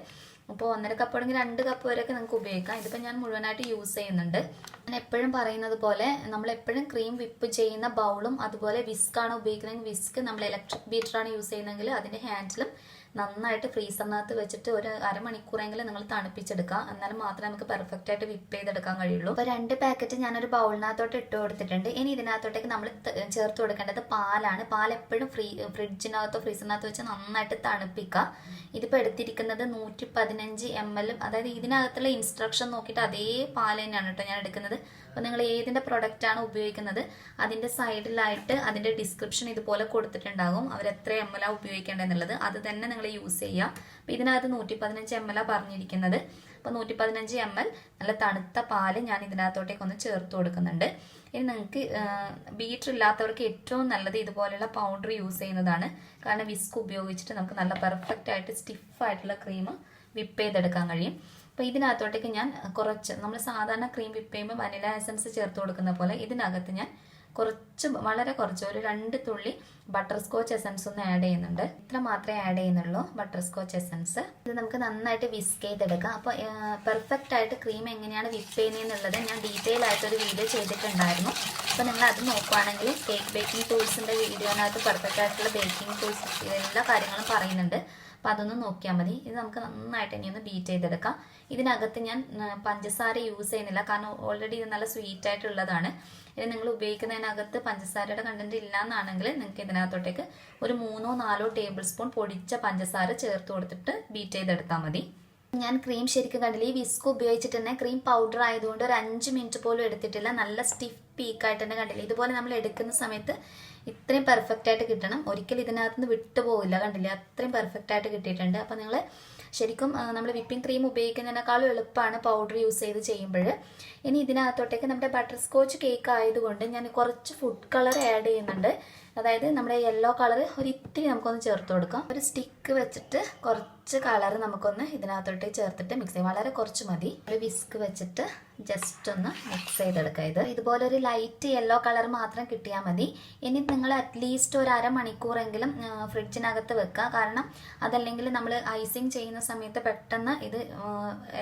അപ്പോൾ ഒന്നര കപ്പ് ആണെങ്കിൽ രണ്ട് കപ്പ് വരെയൊക്കെ നിങ്ങൾക്ക് ഉപയോഗിക്കാം. ഇതിപ്പോൾ ഞാൻ മുഴുവനായിട്ട് യൂസ് ചെയ്യുന്നുണ്ട്. ഞാൻ എപ്പോഴും പറയുന്നത് പോലെ നമ്മൾ എപ്പോഴും ക്രീം വിപ്പ് ചെയ്യുന്ന ബൗളും അതുപോലെ വിസ്ക് ആണ് ഉപയോഗിക്കുന്നതെങ്കിൽ വിസ്ക് നമ്മൾ ഇലക്ട്രിക് ബീറ്ററാണ് യൂസ് ചെയ്യുന്നതെങ്കിൽ അതിന്റെ ഹാൻഡിലും നന്നായിട്ട് ഫ്രീസറിനകത്ത് വെച്ചിട്ട് ഒരു അരമണിക്കൂറെങ്കിലും നിങ്ങൾ തണുപ്പിച്ചെടുക്കുക. എന്നാലും മാത്രമേ നമുക്ക് പെർഫെക്റ്റ് ആയിട്ട് വിപ്പ് ചെയ്തെടുക്കാൻ കഴിയുള്ളൂ. അപ്പോൾ രണ്ട് പാക്കറ്റ് ഞാനൊരു ബൗളിനകത്തോട്ട് ഇട്ട് കൊടുത്തിട്ടുണ്ട്. ഇനി ഇതിനകത്തോട്ടേക്ക് നമ്മൾ ചേർത്ത് കൊടുക്കേണ്ടത് പാലാണ്. പാൽ എപ്പോഴും ഫ്രീ ഫ്രിഡ്ജിനകത്തോ ഫ്രീസറിനകത്തോ വെച്ച് നന്നായിട്ട് തണുപ്പിക്കുക. ഇതിപ്പോൾ എടുത്തിരിക്കുന്നത് നൂറ്റി പതിനഞ്ച് എം എൽ അതായത് ഇതിനകത്തുള്ള ഇൻസ്ട്രക്ഷൻ നോക്കിയിട്ട് അതേ പാൽ തന്നെയാണ് കേട്ടോ ഞാൻ എടുക്കുന്നത്. അപ്പോൾ നിങ്ങൾ ഏതിന്റെ പ്രൊഡക്റ്റാണ് ഉപയോഗിക്കുന്നത് അതിന്റെ സൈഡിലായിട്ട് അതിന്റെ ഡിസ്ക്രിപ്ഷൻ ഇതുപോലെ കൊടുത്തിട്ടുണ്ടാകും. അവർ എത്ര എം എൽ ആ ഉപയോഗിക്കേണ്ടതെന്നുള്ളത് അത് തന്നെ നിങ്ങൾ യൂസ് ചെയ്യുക. അപ്പോൾ ഇതിനകത്ത് നൂറ്റി പതിനഞ്ച് എം എൽ ആ പറഞ്ഞിരിക്കുന്നത്. അപ്പോൾ നൂറ്റി പതിനഞ്ച് എം എൽ നല്ല തണുത്ത പാൽ ഞാൻ ഇതിനകത്തോട്ടേക്ക് ഒന്ന് ചേർത്ത് കൊടുക്കുന്നുണ്ട്. ഇനി നിങ്ങൾക്ക് ബീറ്റർ ഇല്ലാത്തവർക്ക് ഏറ്റവും നല്ലത് ഇതുപോലെയുള്ള പൗഡർ യൂസ് ചെയ്യുന്നതാണ്. കാരണം വിസ്ക് ഉപയോഗിച്ചിട്ട് നമുക്ക് നല്ല പെർഫെക്റ്റ് ആയിട്ട് സ്റ്റിഫായിട്ടുള്ള ക്രീം വിപ്പ് ചെയ്തെടുക്കാൻ കഴിയും. അപ്പോൾ ഇതിനകത്തോട്ടേക്ക് ഞാൻ കുറച്ച് നമ്മൾ സാധാരണ ക്രീം വിപ്പ് ചെയ്യുമ്പോൾ വനില എസൻസ് ചേർത്ത് കൊടുക്കുന്ന പോലെ ഇതിനകത്ത് ഞാൻ കുറച്ച് വളരെ കുറച്ച് ഒരു രണ്ട് തുള്ളി ബട്ടർ സ്കോച്ച് എസൻസ് ഒന്ന് ആഡ് ചെയ്യുന്നുണ്ട്. ഇത്ര മാത്രമേ ആഡ് ചെയ്യുന്നുള്ളൂ ബട്ടർ സ്കോച്ച് എസൻസ് ഇത് നമുക്ക് നന്നായിട്ട് വിസ്ക് ചെയ്തെടുക്കാം. അപ്പോൾ പെർഫെക്റ്റ് ആയിട്ട് ക്രീം എങ്ങനെയാണ് വിപ്പ് ചെയ്യുന്നതെന്നുള്ളത് ഞാൻ ഡീറ്റെയിൽ ആയിട്ടൊരു വീഡിയോ ചെയ്തിട്ടുണ്ടായിരുന്നു. അപ്പോൾ നിങ്ങൾ അത് നോക്കുവാണെങ്കിൽ കേക്ക് ബേക്കിംഗ് ടൂൾസിന്റെ വീഡിയോനകത്ത് പെർഫെക്റ്റ് ആയിട്ടുള്ള ബേക്കിംഗ് ടൂൾസ് എല്ലാ കാര്യങ്ങളും പറയുന്നുണ്ട്. അപ്പോൾ അതൊന്ന് നോക്കിയാൽ മതി. ഇത് നമുക്ക് നന്നായിട്ട് ഇനി ഒന്ന് ബീറ്റ് ചെയ്തെടുക്കാം. ഇതിനകത്ത് ഞാൻ പഞ്ചസാര യൂസ് ചെയ്യുന്നില്ല. കാരണം ഓൾറെഡി ഇത് നല്ല സ്വീറ്റ് ആയിട്ടുള്ളതാണ്. ഇനി നിങ്ങൾ ഉപയോഗിക്കുന്നതിനകത്ത് പഞ്ചസാരയുടെ കണ്ടന്റ് ഇല്ല എന്നാണെങ്കിൽ നിങ്ങൾക്ക് ഇതിനകത്തോട്ടേക്ക് ഒരു മൂന്നോ നാലോ ടേബിൾ സ്പൂൺ പൊടിച്ച പഞ്ചസാര ചേർത്ത് കൊടുത്തിട്ട് ബീറ്റ് ചെയ്തെടുത്താൽ മതി. ഞാൻ ക്രീം ശരിക്കും കണ്ടില്ല? ഈ വിസ്ക് ഉപയോഗിച്ചിട്ട് തന്നെ ക്രീം പൗഡർ ആയതുകൊണ്ട് ഒരു അഞ്ച് മിനിറ്റ് പോലും എടുത്തിട്ടില്ല. നല്ല സ്റ്റിഫ് പീക്കായിട്ട് തന്നെ കണ്ടില്ല? ഇതുപോലെ നമ്മൾ എടുക്കുന്ന സമയത്ത് ഇത്രയും പെർഫെക്റ്റ് ആയിട്ട് കിട്ടണം. ഒരിക്കലും ഇതിനകത്ത് നിന്ന് വിട്ടുപോകില്ല കണ്ടില്ലേ? അത്രയും പെർഫെക്റ്റ് ആയിട്ട് കിട്ടിയിട്ടുണ്ട്. അപ്പോൾ നിങ്ങൾ ശരിക്കും നമ്മൾ വിപ്പിംഗ് ക്രീം ഉപയോഗിക്കുന്നതിനേക്കാളും എളുപ്പമാണ് പൗഡർ യൂസ് ചെയ്ത് ചെയ്യുമ്പോൾ ഇനി ഇതിനകത്തോട്ടേക്ക് നമ്മുടെ ബട്ടർ സ്കോച്ച് കേക്ക് ആയതുകൊണ്ട് ഞാൻ കുറച്ച് ഫുഡ് കളർ ആഡ് ചെയ്യുന്നുണ്ട്. അതായത് നമ്മുടെ യെല്ലോ കളർ ഒരു ഇത്തിരി നമുക്കൊന്ന് ചേർത്ത് കൊടുക്കാം. ഒരു സ്റ്റിക്ക് വെച്ചിട്ട് കുറച്ച് കളർ നമുക്കൊന്ന് ഇതിനകത്തോട്ട് ചേർത്തിട്ട് മിക്സ് ചെയ്യാം. വളരെ കുറച്ച് മതി. ഒരു വിസ്ക് വെച്ചിട്ട് ജസ്റ്റ് ഒന്ന് മിക്സ് ചെയ്തെടുക്കുക ഇത്. ഇതുപോലെ ഒരു ലൈറ്റ് യെല്ലോ കളർ മാത്രം കിട്ടിയാൽ മതി. ഇനി നിങ്ങൾ അറ്റ്ലീസ്റ്റ് ഒരു അരമണിക്കൂറെങ്കിലും ഫ്രിഡ്ജിനകത്ത് വെക്കുക. കാരണം അതല്ലെങ്കിൽ നമ്മൾ ഐസിങ് ചെയ്യുന്ന സമയത്ത് പെട്ടെന്ന് ഇത്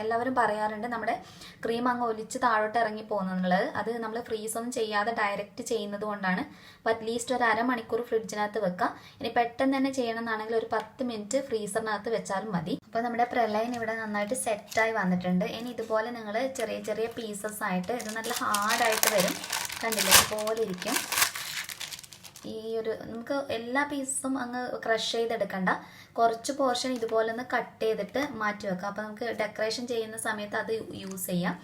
എല്ലാവരും പറയാറുണ്ട് നമ്മുടെ ക്രീം അങ്ങ് ഒലിച്ച് താഴോട്ട് ഇറങ്ങി പോകുന്നുള്ളത്. അത് നമ്മൾ ഫ്രീസ് ഒന്നും ചെയ്യാതെ ഡയറക്റ്റ് ചെയ്യുന്നത് കൊണ്ടാണ്. അപ്പോൾ അറ്റ്ലീസ്റ്റ് ഒരു അരമണിക്കൂർ ഫ്രിഡ്ജിനകത്ത് വെക്കുക. ഇനി പെട്ടെന്ന് തന്നെ ചെയ്യണമെന്നാണെങ്കിൽ ഒരു പത്ത് മിനിറ്റ് ഫ്രീസറിനകത്ത് വെച്ചാലും മതി. അപ്പോൾ നമ്മുടെ പ്രളയം ഇവിടെ നന്നായിട്ട് സെറ്റായി വന്നിട്ടുണ്ട്. ഇനി ഇതുപോലെ നിങ്ങൾ ചെറിയ ചെറിയ പീസസ് ആയിട്ട് ഇത് നല്ല ഹാർഡായിട്ട് വരും. കണ്ടില്ലേ? ഇതുപോലെ ഇരിക്കും. ഈ ഒരു നമുക്ക് എല്ലാ പീസും അങ്ങ് ക്രഷ് ചെയ്തെടുക്കണ്ട. കുറച്ച് പോർഷൻ ഇതുപോലെ ഒന്ന് കട്ട് ചെയ്തിട്ട് മാറ്റി വെക്കാം. അപ്പോൾ നമുക്ക് ഡെക്കറേഷൻ ചെയ്യുന്ന സമയത്ത് അത് യൂസ് ചെയ്യാം.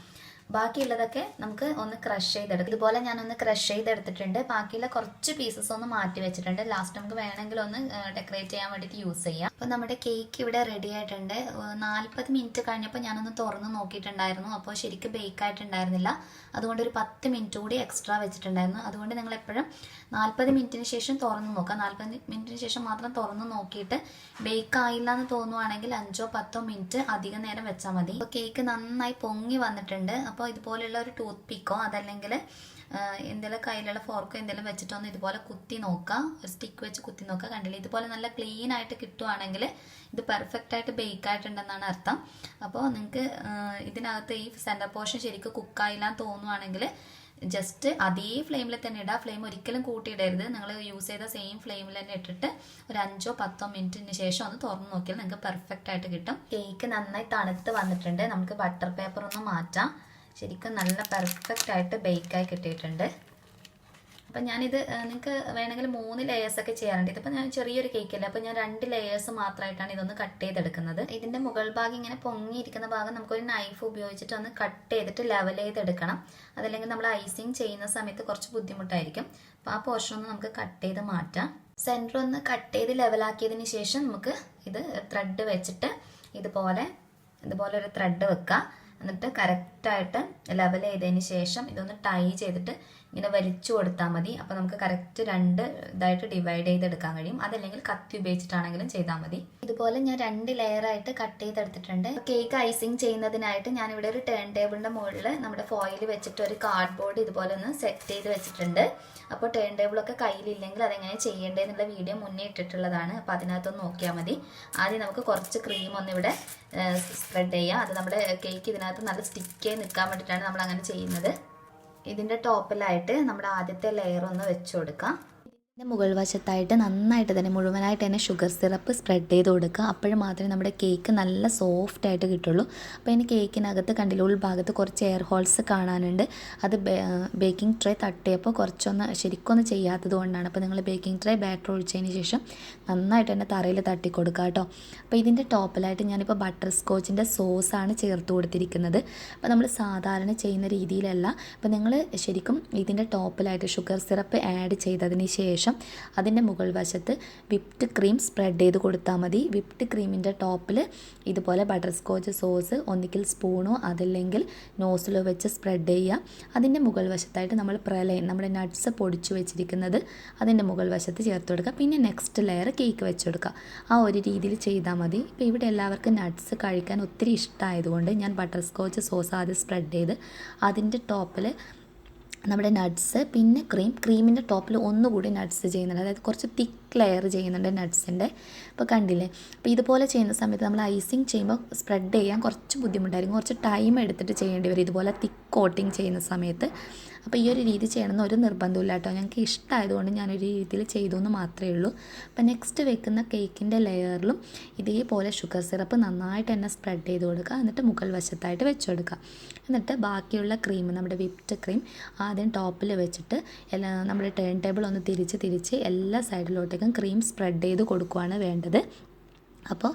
ബാക്കിയുള്ളതൊക്കെ നമുക്ക് ഒന്ന് ക്രഷ് ചെയ്തെടുക്കാം. ഇതുപോലെ ഞാൻ ഒന്ന് ക്രഷ് ചെയ്തെടുത്തിട്ടുണ്ട്. ബാക്കിയുള്ള കുറച്ച് പീസസ് ഒന്ന് മാറ്റി വെച്ചിട്ടുണ്ട്. ലാസ്റ്റ് നമുക്ക് വേണമെങ്കിൽ ഒന്ന് ഡെക്കറേറ്റ് ചെയ്യാൻ വേണ്ടിയിട്ട് യൂസ് ചെയ്യാം. അപ്പോൾ നമ്മുടെ കേക്ക് ഇവിടെ റെഡി ആയിട്ടുണ്ട്. നാൽപ്പത് മിനിറ്റ് കഴിഞ്ഞപ്പോൾ ഞാനൊന്ന് തുറന്ന് നോക്കിയിട്ടുണ്ടായിരുന്നു. അപ്പോൾ ശരിക്കും ബേക്ക് ആയിട്ടുണ്ടായിരുന്നില്ല. അതുകൊണ്ട് ഒരു പത്ത് മിനിറ്റ് കൂടി എക്സ്ട്രാ വെച്ചിട്ടുണ്ടായിരുന്നു. അതുകൊണ്ട് നിങ്ങൾ എപ്പോഴും നാൽപ്പത് മിനിറ്റിന് ശേഷം തുറന്ന് നോക്കുക. നാൽപ്പത് മിനിറ്റിന് ശേഷം മാത്രം തുറന്ന് നോക്കിയിട്ട് ബേക്ക് ആയില്ല എന്ന് തോന്നുവാണെങ്കിൽ അഞ്ചോ പത്തോ മിനിറ്റ് അധികം നേരം വെച്ചാൽ മതി. അപ്പോൾ കേക്ക് നന്നായി പൊങ്ങി വന്നിട്ടുണ്ട്. അപ്പോൾ ഇതുപോലെയുള്ള ഒരു ടൂത്ത് പിക്കോ അതല്ലെങ്കിൽ എന്തെങ്കിലും കയ്യിലുള്ള ഫോർക്കോ എന്തെങ്കിലും വെച്ചിട്ടൊന്ന് ഇതുപോലെ കുത്തി നോക്കുക. ഒരു സ്റ്റിക്ക് വെച്ച് കുത്തി നോക്കുക. കണ്ടില്ലേ? ഇതുപോലെ നല്ല ക്ലീൻ ആയിട്ട് കിട്ടുവാണെങ്കിൽ ഇത് പെർഫെക്റ്റ് ആയിട്ട് ബേക്ക് ആയിട്ടുണ്ടെന്നാണ് അർത്ഥം. അപ്പോൾ നിങ്ങൾക്ക് ഇതിനകത്ത് ഈ സെന്റർ പോർഷൻ ശരിക്കും കുക്കായില്ല എന്ന് തോന്നുവാണെങ്കിൽ ജസ്റ്റ് അതേ ഫ്ലെയിമിൽ തന്നെ ഇടുക ഫ്ലെയിം ഒരിക്കലും കൂട്ടിയിടരുത്. നിങ്ങൾ യൂസ് ചെയ്ത സെയിം ഫ്ലെയിമിൽ തന്നെ ഇട്ടിട്ട് ഒരു അഞ്ചോ പത്തോ മിനിറ്റിന് ശേഷം ഒന്ന് തുറന്നു നോക്കിയാൽ നിങ്ങൾക്ക് പെർഫെക്റ്റ് ആയിട്ട് കിട്ടും. കേക്ക് നന്നായി തണുത്ത് വന്നിട്ടുണ്ട്. നമുക്ക് ബട്ടർ പേപ്പർ ഒന്ന് മാറ്റാം. ശരിക്കും നല്ല പെർഫെക്റ്റ് ആയിട്ട് ബേക്കായി കിട്ടിയിട്ടുണ്ട്. അപ്പം ഞാനിത് നിങ്ങൾക്ക് വേണമെങ്കിൽ മൂന്ന് ലെയേഴ്സ് ഒക്കെ ചെയ്യാറുണ്ട് ഇതിപ്പോൾ ഞാൻ ചെറിയൊരു കേക്കല്ലേ അപ്പോൾ ഞാൻ രണ്ട് ലെയേഴ്സ് മാത്രമായിട്ടാണ് ഇതൊന്ന് കട്ട് ചെയ്തെടുക്കുന്നത്. ഇതിന്റെ മുകൾ ഭാഗം ഇങ്ങനെ പൊങ്ങിയിരിക്കുന്ന ഭാഗം നമുക്കൊരു നൈഫ് ഉപയോഗിച്ചിട്ട് ഒന്ന് കട്ട് ചെയ്തിട്ട് ലെവൽ ചെയ്തെടുക്കണം. അതല്ലെങ്കിൽ നമ്മൾ ഐസിങ് ചെയ്യുന്ന സമയത്ത് കുറച്ച് ബുദ്ധിമുട്ടായിരിക്കും. അപ്പോൾ ആ പോർഷൻ ഒന്ന് നമുക്ക് കട്ട് ചെയ്ത് മാറ്റാം. സെന്റർ ഒന്ന് കട്ട് ചെയ്ത് ലെവലാക്കിയതിന് ശേഷം നമുക്ക് ഇത് ത്രെഡ് വെച്ചിട്ട് ഇതുപോലെ ഇതുപോലെ ഒരു ത്രെഡ് വെക്കുക എന്നിട്ട് കറക്റ്റായിട്ട് ലെവൽ ചെയ്തതിന് ശേഷം ഇതൊന്ന് ടൈ ചെയ്തിട്ട് ഇങ്ങനെ വലിച്ചു കൊടുത്താൽ മതി. അപ്പോൾ നമുക്ക് കറക്റ്റ് രണ്ട് ഇതായിട്ട് ഡിവൈഡ് ചെയ്തെടുക്കാൻ കഴിയും. അതല്ലെങ്കിൽ കത്തി ഉപയോഗിച്ചിട്ടാണെങ്കിലും ചെയ്താൽ മതി. ഇതുപോലെ ഞാൻ രണ്ട് ലെയറായിട്ട് കട്ട് ചെയ്തെടുത്തിട്ടുണ്ട്. കേക്ക് ഐസിങ് ചെയ്യുന്നതിനായിട്ട് ഞാൻ ഇവിടെ ഒരു ടേൺ ടേബിളിന്റെ മുകളിൽ നമ്മുടെ ഫോയിൽ വെച്ചിട്ട് ഒരു കാർഡ്ബോർഡ് ഇതുപോലെ ഒന്ന് സെറ്റ് ചെയ്ത് വെച്ചിട്ടുണ്ട്. അപ്പോൾ ടേൺ ടേബിളൊക്കെ കയ്യിലില്ലെങ്കിൽ അതെങ്ങനെ ചെയ്യേണ്ടതെന്നുള്ള വീഡിയോ മുന്നേ ഇട്ടിട്ടുള്ളതാണ്. അപ്പോൾ അതിനകത്തൊന്ന് നോക്കിയാൽ മതി. ആദ്യം നമുക്ക് കുറച്ച് ക്രീം ഒന്ന് ഇവിടെ സ്പ്രെഡ് ചെയ്യാം. അത് നമ്മുടെ കേക്ക് ഇതിനകത്ത് നല്ല സ്റ്റിക്ക് നിൽക്കാൻ വേണ്ടിയിട്ടാണ് നമ്മൾ അങ്ങനെ ചെയ്യുന്നത്. ഇതിന്റെ ടോപ്പിലായിട്ട് നമ്മുടെ ആദ്യത്തെ ലെയർ ഒന്ന് വെച്ച് കൊടുക്കാം. ഇതിന്റെ മുകൾ വശത്തായിട്ട് നന്നായിട്ട് തന്നെ മുഴുവനായിട്ട് തന്നെ ഷുഗർ സിറപ്പ് സ്പ്രെഡ് ചെയ്ത് കൊടുക്കുക. അപ്പോഴും മാത്രമേ നമ്മുടെ കേക്ക് നല്ല സോഫ്റ്റ് ആയിട്ട് കിട്ടുള്ളൂ. അപ്പോൾ ഇനി കേക്കിനകത്ത് കണ്ടില്ല ഉൾഭാഗത്ത് കുറച്ച് എയർ ഹോൾസ് കാണാനുണ്ട്. അത് ബേക്കിംഗ് ട്രേ തട്ടിയപ്പോൾ കുറച്ചൊന്ന് ശരിക്കൊന്ന് ചെയ്യാത്തത് കൊണ്ടാണ്. അപ്പോൾ നിങ്ങൾ ബേക്കിംഗ് ട്രേ ബാറ്റർ ഒഴിച്ചതിന് ശേഷം നന്നായിട്ട് തന്നെ തറയിൽ തട്ടി കൊടുക്കുക കേട്ടോ. അപ്പോൾ ഇതിന്റെ ടോപ്പിലായിട്ട് ഞാനിപ്പോൾ ബട്ടർ സ്കോച്ചിന്റെ സോസാണ് ചേർത്ത് കൊടുത്തിരിക്കുന്നത്. അപ്പോൾ നമ്മൾ സാധാരണ ചെയ്യുന്ന രീതിയിലല്ല. അപ്പോൾ നിങ്ങൾ ശരിക്കും ഇതിന്റെ ടോപ്പിലായിട്ട് ഷുഗർ സിറപ്പ് ആഡ് ചെയ്തതിന് ശേഷം അതിന്റെ മുകൾ വശത്ത് വിപ്റ്റ് ക്രീം സ്പ്രെഡ് ചെയ്ത് കൊടുത്താൽ മതി. വിപ്റ്റ് ക്രീമിന്റെ ടോപ്പിൽ ഇതുപോലെ ബട്ടർ സ്കോച്ച് സോസ് ഒന്നിക്കിൽ സ്പൂണോ അതല്ലെങ്കിൽ നോസിലോ വെച്ച് സ്പ്രെഡ് ചെയ്യുക. അതിന്റെ മുകൾ വശത്തായിട്ട് നമ്മൾ പ്രലയൻ നമ്മുടെ നട്ട്സ് പൊടിച്ചു വെച്ചിരിക്കുന്നത് അതിന്റെ മുകൾ വശത്ത് ചേർത്ത് കൊടുക്കുക. പിന്നെ നെക്സ്റ്റ് ലെയർ കേക്ക് വെച്ച് കൊടുക്കുക. ആ ഒരു രീതിയിൽ ചെയ്താൽ മതി. ഇപ്പോൾ ഇവിടെ എല്ലാവർക്കും നട്ട്സ് കഴിക്കാൻ ഒത്തിരി ഇഷ്ടമായതുകൊണ്ട് ഞാൻ ബട്ടർ സ്കോച്ച് സോസ് ആദ്യം സ്പ്രെഡ് ചെയ്ത് അതിന്റെ ടോപ്പിൽ നമ്മുടെ നട്ട്സ് പിന്നെ ക്രീം ക്രീമിന്റെ ടോപ്പിൽ ഒന്നുകൂടി നട്ട്സ് ചെയ്യുന്നുണ്ട്. അതായത് കുറച്ച് തിക്ക് ലെയർ ചെയ്യുന്നുണ്ട് നട്ട്സിന്റെ അപ്പോൾ കണ്ടില്ലേ? അപ്പോൾ ഇതുപോലെ ചെയ്യുന്ന സമയത്ത് നമ്മൾ ഐസിങ് ചെയ്യുമ്പോൾ സ്പ്രെഡ് ചെയ്യാൻ കുറച്ച് ബുദ്ധിമുട്ടായിരിക്കും. കുറച്ച് ടൈം എടുത്തിട്ട് ചെയ്യേണ്ടി വരും. ഇതുപോലെ തിക്ക് കോട്ടിങ് ചെയ്യുന്ന സമയത്ത്. അപ്പോൾ ഈ ഒരു രീതി ചെയ്യണമെന്ന് ഒരു നിർബന്ധമില്ല കേട്ടോ. ഞങ്ങൾക്ക് ഇഷ്ടമായതുകൊണ്ട് ഞാനൊരു രീതിയിൽ ചെയ്തു എന്ന് മാത്രമേ ഉള്ളൂ. അപ്പോൾ നെക്സ്റ്റ് വെക്കുന്ന കേക്കിന്റെ ലെയറിലും ഇതേപോലെ ഷുഗർ സിറപ്പ് നന്നായിട്ട് തന്നെ സ്പ്രെഡ് ചെയ്ത് കൊടുക്കുക. എന്നിട്ട് മുകൾ വശത്തായിട്ട് വെച്ച് കൊടുക്കുക. എന്നിട്ട് ബാക്കിയുള്ള ക്രീം നമ്മുടെ വിപ്റ്റ് ക്രീം ആദ്യം ടോപ്പിൽ വെച്ചിട്ട് എല്ലാ നമ്മുടെ ടേൺ ടേബിൾ ഒന്ന് തിരിച്ച് തിരിച്ച് എല്ലാ സൈഡിലോട്ടേക്കും ക്രീം സ്പ്രെഡ് ചെയ്ത് കൊടുക്കുകയാണ് വേണ്ടത്. അപ്പോൾ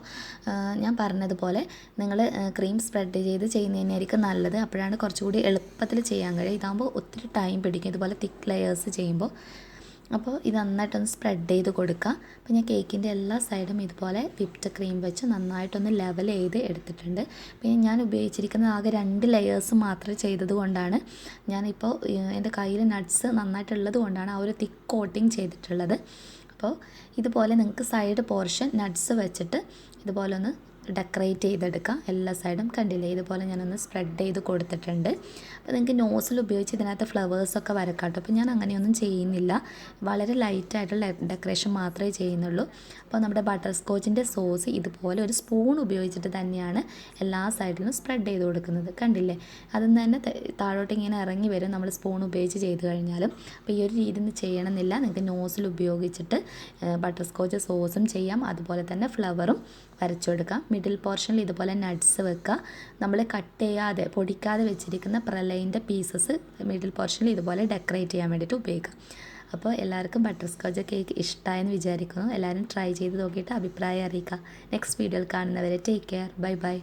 ഞാൻ പറഞ്ഞതുപോലെ നിങ്ങൾ ക്രീം സ്പ്രെഡ് ചെയ്ത് ചെയ്യുന്നതിനായിരിക്കും നല്ലത്. അപ്പോഴാണ് കുറച്ചുകൂടി എളുപ്പത്തിൽ ചെയ്യാൻ കഴിയുക. ഇതാകുമ്പോൾ ഒത്തിരി ടൈം പിടിക്കും. ഇതുപോലെ തിക്ക് ലെയേഴ്സ് ചെയ്യുമ്പോൾ. അപ്പോൾ ഇത് നന്നായിട്ടൊന്ന് സ്പ്രെഡ് ചെയ്ത് കൊടുക്കുക. അപ്പോൾ ഞാൻ കേക്കിന്റെ എല്ലാ സൈഡും ഇതുപോലെ വിപ്റ്റ് ക്രീം വെച്ച് നന്നായിട്ടൊന്ന് ലെവൽ ചെയ്ത് എടുത്തിട്ടുണ്ട്. പിന്നെ ഞാൻ ഉപയോഗിച്ചിരിക്കുന്ന ആകെ രണ്ട് ലെയേഴ്സ് മാത്രമേ ചെയ്തത് കൊണ്ടാണ് ഞാനിപ്പോൾ എന്റെ കയ്യിൽ നട്ട്സ് നന്നായിട്ടുള്ളത് കൊണ്ടാണ് ആ ഒരു തിക്ക് കോട്ടിങ് ചെയ്തിട്ടുള്ളത്. അപ്പോൾ ഇതുപോലെ നിങ്ങൾക്ക് സൈഡ് പോർഷൻ നട്ട്സ് വെച്ചിട്ട് ഇതുപോലെ ഒന്ന് ഡെക്കറേറ്റ് ചെയ്തെടുക്കാം. എല്ലാ സൈഡും കണ്ടില്ലേ? ഇതുപോലെ ഞാനൊന്ന് സ്പ്രെഡ് ചെയ്ത് കൊടുത്തിട്ടുണ്ട്. അപ്പോൾ നിങ്ങൾക്ക് നോസിൽ ഉപയോഗിച്ച് ഇതിനകത്ത് ഫ്ലവേഴ്സൊക്കെ വരക്കാട്ടോ. അപ്പോൾ ഞാൻ അങ്ങനെയൊന്നും ചെയ്യുന്നില്ല. വളരെ ലൈറ്റായിട്ടുള്ള ഡെക്കറേഷൻ മാത്രമേ ചെയ്യുന്നുള്ളൂ. അപ്പോൾ നമ്മുടെ ബട്ടർ സ്കോച്ചിന്റെ സോസ് ഇതുപോലെ ഒരു സ്പൂൺ ഉപയോഗിച്ചിട്ട് തന്നെയാണ് എല്ലാ സൈഡിലും സ്പ്രെഡ് ചെയ്ത് കൊടുക്കുന്നത്. കണ്ടില്ലേ? അതിൽ തന്നെ താഴോട്ട് ഇങ്ങനെ ഇറങ്ങി വരും നമ്മൾ സ്പൂൺ ഉപയോഗിച്ച് ചെയ്ത് കഴിഞ്ഞാലും. അപ്പോൾ ഈ ഒരു രീതി ഒന്നും ചെയ്യണമെന്നില്ല. നിങ്ങൾക്ക് നോസിൽ ഉപയോഗിച്ചിട്ട് ബട്ടർ സ്കോച്ച് സോസും ചെയ്യാം. അതുപോലെ തന്നെ ഫ്ലവറും വരച്ചു കൊടുക്കാം മിഡിൽ പോർഷനിൽ ഇതുപോലെ നട്ട്സ് വെക്കുക നമ്മൾ കട്ട് ചെയ്യാതെ പൊടിക്കാതെ വെച്ചിരിക്കുന്ന പ്രലയിന്റെ പീസസ് മിഡിൽ പോർഷനിൽ ഇതുപോലെ ഡെക്കറേറ്റ് ചെയ്യാൻ വേണ്ടിയിട്ട് ഉപയോഗിക്കാം അപ്പോൾ എല്ലാവർക്കും ബട്ടർ സ്കോച്ച് കേക്ക് ഇഷ്ടമായെന്ന് വിചാരിക്കുന്നു. എല്ലാവരും ട്രൈ ചെയ്ത് നോക്കിയിട്ട് അഭിപ്രായം അറിയിക്കുക. നെക്സ്റ്റ് വീഡിയോയിൽ കാണുന്നവരെ ടേക്ക് കെയർ ബൈ ബൈ